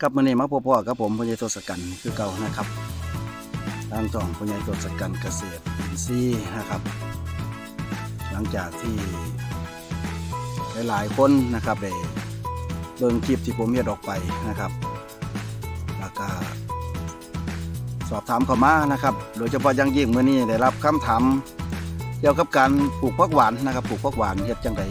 ครับมื่อนี้มาพบพ่อกับผมพญายทศกัณฐ์คือเก่านะครับทางช่องพญายทศกัณฐ์เกษตรอินทรีย์นะครับ หลังจากที่หลายๆคนนะครับได้เบิ่งคลิปที่ผมเฮ็ดออกไปนะครับแล้วก็สอบถามเข้ามานะครับโดยเฉพาะยังยิ่งเมื่อนี้ได้รับคำถามเกี่ยวกับการปลูกพักหวานนะครับปลูกพักหวานเฮ็ดจังได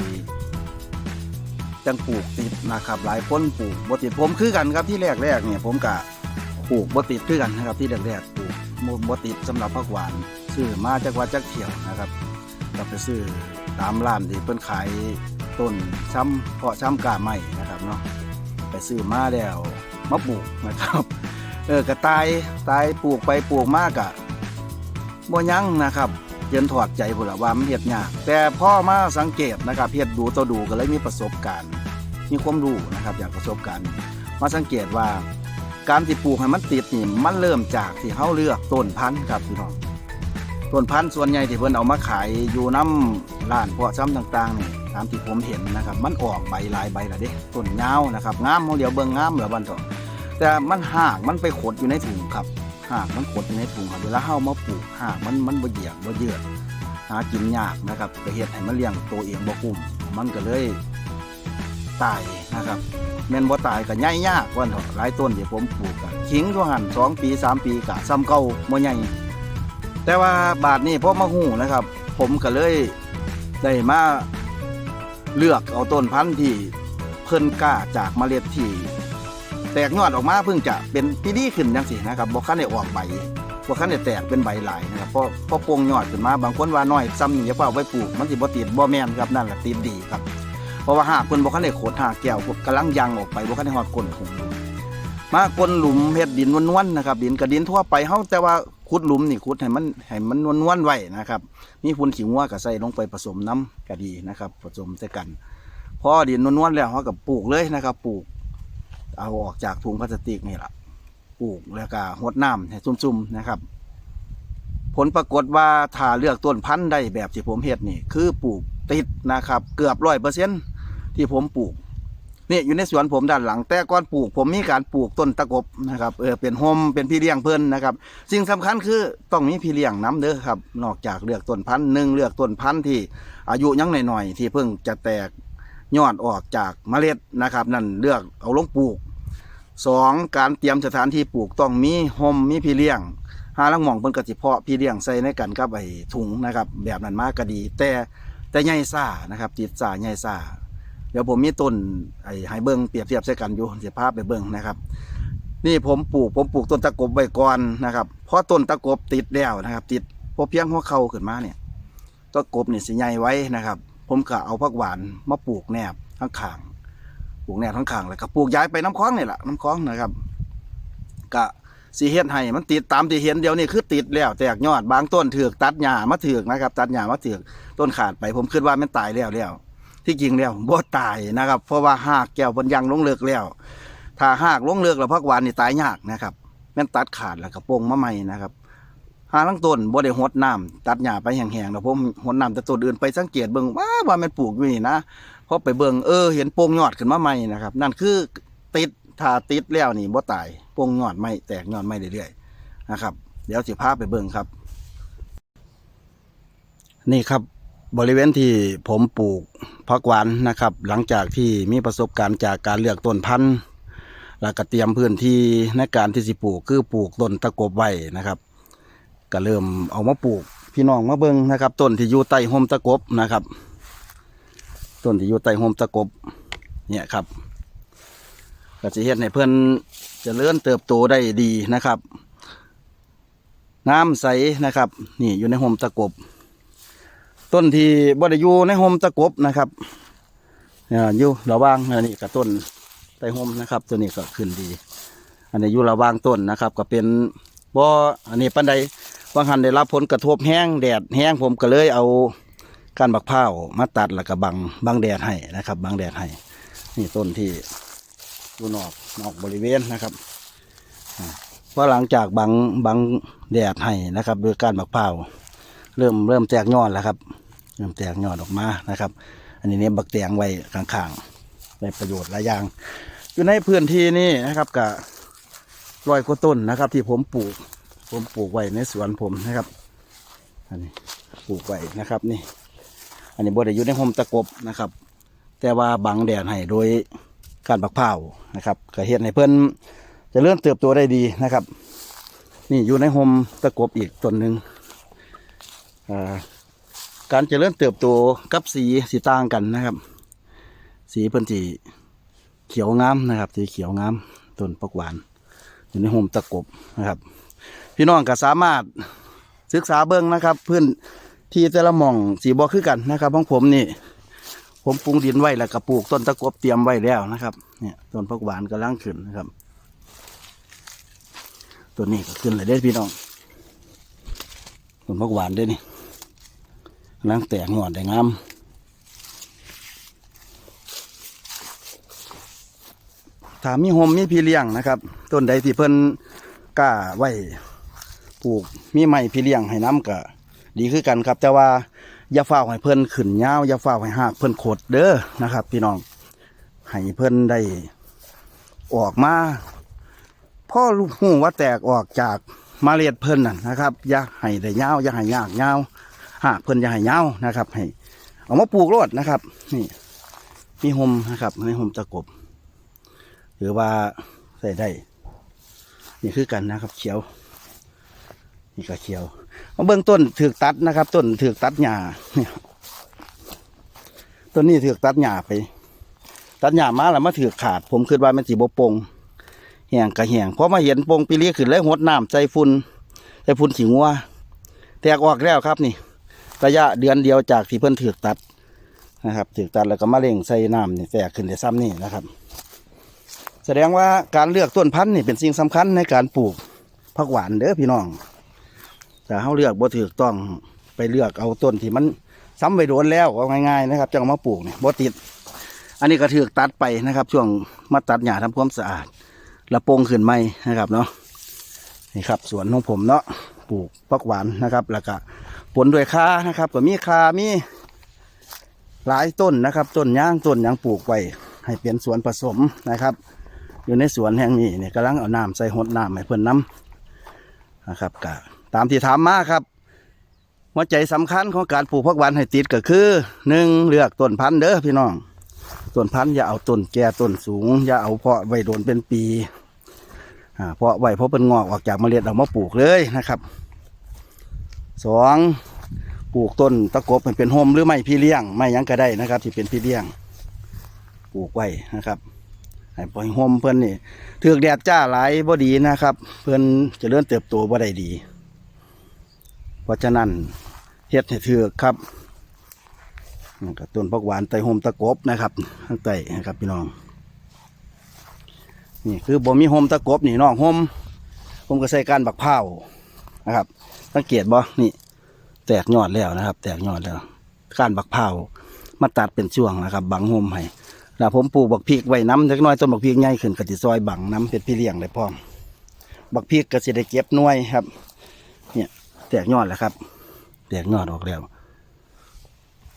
จังปลูกติดนะครับหลายคนปลูกบ่ติดผมคือกันครับที่แรกแรกเนี่ยผมกะปลูกบ่ติดคือกันนะครับที่แรกแรกปลูกบ่ติดสำหรับผักหวานซื้อมาจากวัดจักเที่ยวนะครับก็ไปซื้อตามร้านที่เพิ่นขายต้นช้ำเพาะช้ำกาใหม่นะครับเนาะไปซื้อมาแล้วมาปลูกนะครับเออกระตายตายปลูกไปปลูกมากอะบ่ยั้งนะครับเย็นถอดใจพุ่นละว่ามันเฮ็ดยากแต่พ่อมาสังเกตนะครับเฮ็ดดูต่อดูก็เลยมีประสบการณ์ มีความรู้นะครับจากประสบการณ์มาสังเกตว่าการที่ปลูกให้มันติดนี่มันเริ่มจากที่เฮาเลือกต้นพันธุ์ครับพี่น้องต้นพันธุ์ส่วนใหญ่ที่เพิ่นเอามาขายอยู่น้ำร้านเพาะซ้ำต่างๆนี่ตามที่ผมเห็นนะครับ มันออกใบลายใบละเด้ต้นยาวนะครับงามเฮาเดียวเบิ่งงามแล้วบันเถอะแต่มันหากมันไปขดอยู่ในถุงครับหากมันขดอยู่ในถุงครับเวลาเฮามาปลูกหากมันมันบ่เหยียบบ่เยือดหากินยากนะครับก็เฮ็ดให้มันเลี้ยงตัวเองบ่คุ้มมันก็เลย ตายนะครับแม่นบ่ตายก็ใหญ่ยากว่าเถอะหลายต้นที่ผมปลูกก็ขิงตัวหัน2ปี3ปีก็ซ้ำเก่าบ่ใหญ่แต่ว่าบาทนี้พอมาฮู้นะครับ ผมก็เลยได้มาเลือกเอาต้นพันธุ์ที่เพิ่นกล้าจากเมล็ดที่แตกยอดออกมาเพิ่งจะเป็นปีดีขึ้นจังซี่นะครับบ่คันได้ออกใบว่าขั้นได้แตกเป็นใบหลายนะครับเพราะเพราะโปร่งยอดขึ้นมาบางคนว่าน้อยซ้ำนี่อย่าเฝ้าไว้ปลูกมันสิบ่ติดบ่แม่นครับนั่นแหละติดดีครับ เพราะว่าหากเพิ่นบ่คันได้โขดหากแก้วกำลังยังออกไปบ่คันได้ฮอดก้นถุงมากนหลุมเฮ็ดดินนวลๆนะครับดินกระดินทั่วไปเฮาแต่ว่าขุดหลุมนี่ขุดให้มันให้มันนวลๆไว้นะครับ มีฝุ่นขี้งัวก็ใส่ลงไปผสมน้ำก็ดีนะครับ ผสมใส่กันพอดินนวลๆแล้วเฮาก็ปลูกเลยนะครับ ปลูก เอาออกจากถุงพลาสติกนี่ล่ะปลูกแล้วก็รดน้ำให้ซุ่มๆนะครับ ผลปรากฏว่าถ้าเลือกต้นพันธุ์ได้แบบที่ผมเฮ็ดนี่ คือปลูกติดนะครับ เกือบร้อยเปอร์เซ็นต์ ที่ผมปลูกนี่อยู่ในสวนผมด้านหลัง แต่ก่อนปลูก ผมมีการปลูกต้นตะกบนะครับเออเป็นโฮมเป็นพี่เลี้ยงเพิ่นนะครับสิ่งสำคัญคือต้องมีพี่เลี้ยงน้ำเด้อครับ นอกจากเลือกต้นพันธุ์หนึ่งเลือกต้นพันธุ์ที่อายุยังหน่อยๆที่เพิ่งจะแตกยอดออกจากเมล็ดนะครับ นั่นเลือกเอาลงปลูกสองการเตรียมสถานที่ปลูกต้องมีโฮมมีพี่เลี้ยงหาลังหมองเพิ่นก็สิเพาะพี่เลี้ยงใส่ในกันกับไอ้ถุงนะครับ แบบนั้นมากก็ดี แต่แต่ใหญ่ซ่านะครับติดซ่าใหญ่ซ่า เดี๋ยวผมมีต้นไอ้ให้เบิ่งเปรียบเทียบใส่กันอยู่เสิพาพไปเบิ่งนะครับ นี่ผมปลูกผมปลูกต้นตะกบไว้ก่อนนะครับพอต้นตะกบติดแล้วนะครับ ติดพอเพียงหัวเข่าขึ้นมาเนี่ยตะกบนี่สิใหญ่ไว้นะครับ ผมก็เอาผักหวานมาปลูกแนบข้างขางปลูกแนบข้างขางๆแล้วก็ปลูกย้ายไปน้ำคลองนี่แหละน้ำคลองนะครับก็สีเฮ็ดให้มันติดตามที่เห็นเดี๋ยวนี้คือติดแล้วแตกยอดบางต้นเถือกตัดหญ้ามาถือกนะครับ ตัดหญ้ามาถือกต้นขาดไปผมคิดว่ามันตายแล้วแล้ว ที่จริงแล้วบ่ตายนะครับ เพราะว่าหากแก้วมันยังลงเลิกแล้ว ถ้าหากลงเลิกแล้วพักวานนี่ตายยากนะครับแม่นตัดขาดแล้วก็โป่งมาใหม่นะครับหาลังต้นบ่ได้หดน้ำตัดหญ้าไปแห้งๆแล้วผมหดน้ำแต่ต้นอื่นไปสังเกตเบิ่งว่าว่ามันปลูกอยู่นี่นะพอไปเบิ่งเออ เห็นโป่งยอดขึ้นมาใหม่นะครับ นั่นคือติดถ้าติดแล้วนี่บ่ตายโป่งยอดไม่แตกยอดไม่เรื่อยๆนะครับ เดี๋ยวสิพาไปเบิ่งครับ นี่ครับ บริเวณที่ผมปลูกผักหวานนะครับ หลังจากที่มีประสบการณ์จากการเลือกต้นพันธุ์แล้วก็เตรียมพื้นที่ในการที่สิปลูกคือปลูกต้นตะกบไว้นะครับ ก็เริ่มเอามาปลูกพี่น้องมาเบิ่งนะครับต้นที่อยู่ใต้ห่มตะกบนะครับต้นที่อยู่ใต้ห่มตะกบเนี่ยครับก็จะเห็นให้เพื่อนจะเลื่อนเติบโตได้ดีนะครับ น้ำใสนะครับ นี่อยู่ในห่มตะกบ ต้นที่บริยูในห่มตะกบนะครับอ่าอยู่ระว่างอันนี้กับต้นไต้ห่มนะครับ ตัวนี้ก็ขึ้นดี อันนี้อยู่ระว่างต้นนะครับ ก็เป็นบ่อันนี้ปันใดบางหันได้รับผลกระทบแห้งแดดแห้งผมก็เลยเอาการบักพร้ามาตัดแล้วก็บังบังแดดให้นะครับ บังแดดให้ นี่ต้นที่อยู่นอกนอกบริเวณนะครับอ่าเพราะหลังจากบังบังแดดให้นะครับโดยการบักเผาเริ่มเริ่มแตกยอดแล้วครับ เริ่มแตกยอดออกมานะครับ อันนี้เนี่ยบักแตงไว้ข้างๆได้ประโยชน์หลายอย่าง อยู่ในพื้นที่นี่นะครับกับรอยกว่าต้นนะครับ ที่ผมปลูก ผมปลูกไว้ในสวนผมนะครับ อันนี้ปลูกไว้นะครับนี่ อันนี้บไดอยู่ในโฮมตะกบนะครับ แต่ว่าบังแดดให้โดยการบักเผานะครับก็เห็นให้เพิ่นจะเริ่มเติบโตได้ดีนะครับ นี่อยู่ในโฮมตะกบอีกต้นหนึ่งอ่า การเจริญเติบโตกับสีสีต่างกันนะครับ สีเพิ่นสีเขียวงามนะครับ สีเขียวงามต้นปักหวานอยู่ในโฮมตะกบนะครับ พี่น้องก็สามารถศึกษาเบิ้องนะครับ เพื่อนที่แต่ละหม่องสีบอคือกันนะครับของผมนี่ ผมปรุงดินไว้แล้วก็ปลูกต้นตะกบเตรียมไว้แล้วนะครับเนี่ยต้นพักหวานกำลังขึ้นนะครับต้นนี้ก็ขึ้นเลยเด้พี่น้องต้นพักหวานเด้นี่ ลังแตกงอนได้งามถามมีโฮมมีพี่เลี้ยงนะครับ ต้นใดที่เพิ่นกล้าไว้ปลูกมีไม้พี่เลี้ยงให้น้ำก็ดีคือกันครับ แต่ว่าอย่าฝ้าให้เพิ่นขึ้นยาวอย่าฝ้าให้หากเพิ่นโคดเด้อนะครับ พี่น้องให้เพิ่นได้ออกมาพ่อลูกหูว่าแตกออกจากมาเรียดเพิ่นน่ะนะครับ อย่าให้ได้ยาวอย่าให้ยากยาว หากเพิ่นอย่าให้ยานะครับ ให้ เอามาปลูกรดนะครับ นี่มีหมนะครับในหมตะกบหรือว่าใส่ได้ นี่คือกันนะครับ เขียว นี่ก็เขียวมาเบื้องต้นถือกตัดนะครับ ต้นถือกตัดหญ้าเนี่ยต้นนี้ถือกตัดหญ้าไป ตัดหญ้ามาแล้วมาถือกขาด ผมคิดว่ามันสีบปงแหงกะแหงเพราะมาเห็นปงปีเลี้ยขึ้นแล้วหดน้ำใจฝุ่นใจฝุ่นขี้งัวแตกออกแล้วครับนี่ ระยะเดือนเดียวจากที่เพิ่นถือตัดนะครับถือตัดแล้วก็มาเร่งใส่น้ำนี่แตกขึ้นได้ซ้ำนี่นะครับ แสดงว่าการเลือกต้นพันธุ์นี่เป็นสิ่งสำคัญในการปลูกผักหวานเด้อพี่น้องถ้าเขาเลือกบ่ถูกต้องไปเลือกเอาต้นที่มันซ้ำไปโดนแล้วเอาง่ายๆนะครับจะเอามาปลูกเนี่ยบ่ติด อันนี้ก็ถือตัดไปนะครับ ช่วงมาตัดหญ้าทำความสะอาดละโปงขึ้นใหม่นะครับเนาะนี่ครับสวนของผมเนาะปลูกพักหวานนะครับ แล้วก็ ผลด้วยคานะครับก็มีคามีหลายต้นนะครับ ต้นย่างต้นยางปลูกไว้ให้เป็นสวนผสมนะครับ อยู่ในสวนแห่งนี้เนี่ยกำลังเอาน้ำใส่หดน้ำให้เพิ่นน้ำนะครับกะตามที่ถามมาครับหัวใจสำคัญของการปลูกพักหวานให้ติดก็คือหนึ่งเลือกต้นพันธุ์เด้อพี่น้องต้นพันธุ์อย่าเอาต้นแก่ต้นสูง อย่าเอาเพาะไว้โดนเป็นปีอ่าเพาะไว้เพราะเป็นงอกออกจากเมล็ดเอามาปลูกเลยนะครับ สองปลูกต้นตะกบให้เป็นโฮมหรือไม่พี่เลี้ยง ไม่ยังก็ได้นะครับ ที่เป็นพี่เลี้ยง ปลูกไว้นะครับให้ปล่อยโฮมเพื่อนนี่ถือกแดดจ้าหลายบ่ดีนะครับ เพื่อนจะเลื่อนเติบโตบ่ได้ดี เพราะฉะนั้นเฮ็ดให้ถือกครับนี่ก็ต้นพักหวานไตโฮมตะกบนะครับข้างใต้นะครับพี่น้องนี่คือบ่มีโฮมตะกบนี่น้องโฮมผมก็ใส่การบักเผานะครับ สังเกตบ่นี่ แตกยอดแล้วนะครับ แตกยอดแล้วการบักเผามาตัดเป็นช่วงนะครับ บังโฮมให้แล้วผมปลูกบักพริกไว้น้ำเล็กน้อยต้นบักพริกใหญ่ขึ้นกติซอยบังน้ำเป็นพี่เลี้ยงได้พร้อม บักพริกก็สิได้เก็บน่วยครับ เนี่ย แตกยอดแล้วครับ แตกยอดออกแล้ว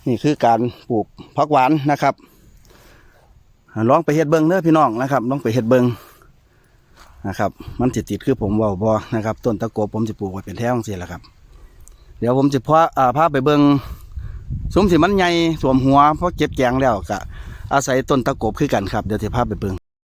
นี่คือการปลูกผักหวานนะครับลองไปเฮ็ดเบิงเด้อพี่น้องนะครับลองไปเฮ็ดเบิง นะครับ มันติดติดคือผมเว่าบอนะครับ ต้นตะโกผมจะปลูกไว้เป็นแถวจังซี่แหละครับ เดี๋ยวผมจะพาอ่าพาไปเบิงซุ้มสิมันใหญ่สวมหัวเพราะเก็บแกงแล้วก็อาศัยต้นตะโกบคือกันครับเดี๋ยวจะพาไปเบิง